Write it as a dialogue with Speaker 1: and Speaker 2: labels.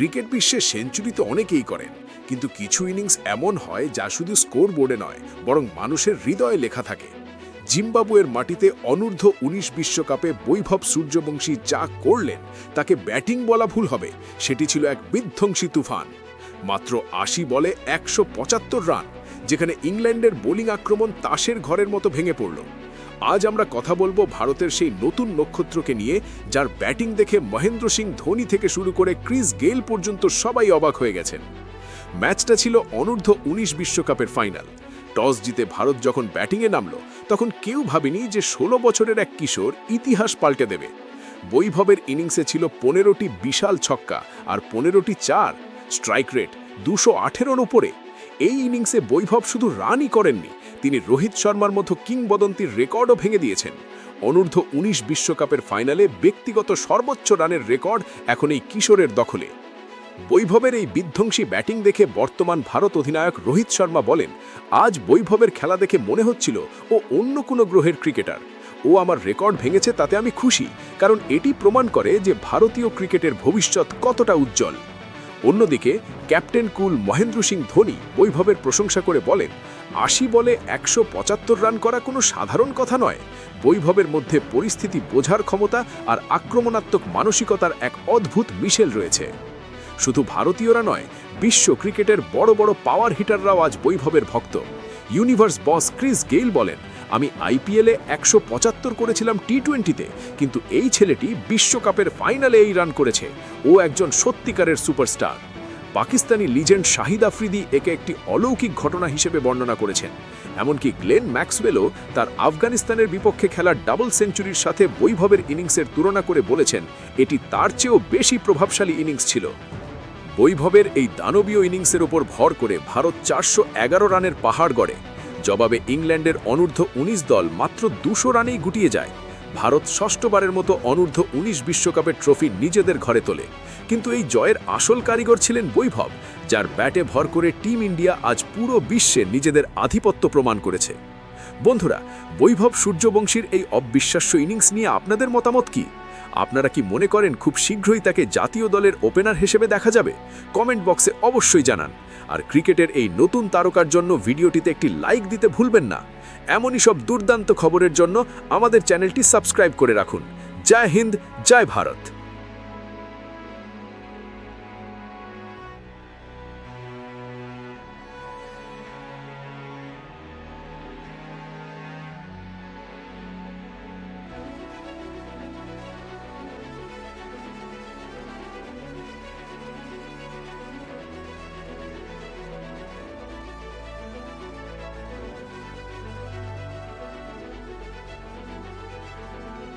Speaker 1: Cricket বিশ্বে century তো অনেকেই করেন, কিন্তু কিছু ইনিংস এমন হয় যা শুধু স্কোর বোর্ডে নয়, বরং মানুষের হৃদয়ে লেখা থাকে। জিম্বাবুয়ের মাটিতে অনূর্ধ্ব উনিশ বিশ্বকাপে বৈভব সূর্যবংশী যা করলেন, তাকে ব্যাটিং বলা ভুল হবে, সেটি ছিল এক বিধ্বংসী তুফান। মাত্র আশি বলে একশো পঁচাত্তর রান, যেখানে ইংল্যান্ডের বোলিং আক্রমণ তাসের ঘরের মতো ভেঙে পড়ল। আজ আমরা কথা বলব ভারতের সেই নতুন নক্ষত্রকে নিয়ে, যার ব্যাটিং দেখে মহেন্দ্র সিং ধোনি থেকে শুরু করে ক্রিস গেল পর্যন্ত সবাই অবাক হয়ে গেছেন। ম্যাচটা ছিল অনূর্ধ্ব উনিশ বিশ্বকাপের ফাইনাল। টস জিতে ভারত যখন ব্যাটিংয়ে নামল, তখন কেউ ভাবেনি যে ষোলো বছরের এক কিশোর ইতিহাস পাল্টে দেবে। বৈভবের ইনিংসে ছিল পনেরোটি বিশাল ছক্কা আর পনেরোটি চার। স্ট্রাইক রেট দুশো আঠেরোর ওপরে এই ইনিংসে বৈভব শুধু রানই করেননি, তিনি রোহিত শর্মার মতো কিংবদন্তির রেকর্ডও ভেঙে দিয়েছেন। অনূর্ধ্ব উনিশ বিশ্বকাপের ফাইনালে ব্যক্তিগত সর্বোচ্চ রানের রেকর্ড এখন এই কিশোরের দখলে। বৈভবের এই বিধ্বংসী ব্যাটিং দেখে বর্তমান ভারত অধিনায়ক রোহিত শর্মা বলেন, আজ বৈভবের খেলা দেখে মনে হচ্ছিল ও অন্য কোনো গ্রহের ক্রিকেটার। ও আমার রেকর্ড ভেঙেছে তাতে আমি খুশি, কারণ এটি প্রমাণ করে যে ভারতীয় ক্রিকেটের ভবিষ্যৎ কতটা উজ্জ্বল। অন্যদিকে, ক্যাপ্টেন কুল মহেন্দ্র সিং ধোনি বৈভবের প্রশংসা করে বলেন, আশি বলে একশো পঁচাত্তর রান করা কোনো সাধারণ কথা নয়। বৈভবের মধ্যে পরিস্থিতি বোঝার ক্ষমতা আর আক্রমণাত্মক মানসিকতার এক অদ্ভুত মিশেল রয়েছে। শুধু ভারতীয়রা নয়, বিশ্ব ক্রিকেটের বড় বড় পাওয়ার হিটাররাও আজ বৈভবের ভক্ত। ইউনিভার্স বস ক্রিস গেইল বলেন আমি আইপিএলে একশো পঁচাত্তর করেছিলাম টি টোয়েন্টিতে কিন্তু এই ছেলেটি বিশ্বকাপের ফাইনালে এই রান করেছে। ও একজন সত্যিকারের সুপারস্টার। পাকিস্তানি লিজেন্ড শাহিদ আফ্রিদি একে একটি অলৌকিক ঘটনা হিসেবে বর্ণনা করেছেন। এমনকি গ্লেন ম্যাক্সওয়েলও তার আফগানিস্তানের বিপক্ষে খেলার ডাবল সেঞ্চুরির সাথে বৈভবের ইনিংসের তুলনা করে বলেছেন, এটি তার চেয়েও বেশি প্রভাবশালী ইনিংস ছিল। বৈভবের এই দানবীয় ইনিংসের ওপর ভর করে ভারত চারশো এগারো রানের পাহাড় গড়ে। জবাবে ইংল্যান্ডের অনূর্ধ্ব উনিশ দল মাত্র দুশো রানেই গুটিয়ে যায়। ভারত ষষ্ঠবারের মতো অনূর্ধ্ব উনিশ বিশ্বকাপের ট্রফি নিজেদের ঘরে তোলে। কিন্তু এই জয়ের আসল কারিগর ছিলেন বৈভব, যার ব্যাটে ভর করে টিম ইন্ডিয়া আজ পুরো বিশ্বে নিজেদের আধিপত্য প্রমাণ করেছে। বন্ধুরা, বৈভব সূর্যবংশীর এই অবিশ্বাস্য ইনিংস নিয়ে আপনাদের মতামত কি? আপনারা কি মনে করেন খুব শীঘ্রই তাকে জাতীয় দলের ওপেনার হিসেবে দেখা যাবে? কমেন্ট বক্সে অবশ্যই জানান। আর ক্রিকেটের এই নতুন তারকার জন্য ভিডিওটিতে একটি লাইক দিতে ভুলবেন না। এমনই সব দুর্দান্ত খবরের জন্য আমাদের চ্যানেলটি সাবস্ক্রাইব করে রাখুন। জয় হিন্দ, জয় ভারত।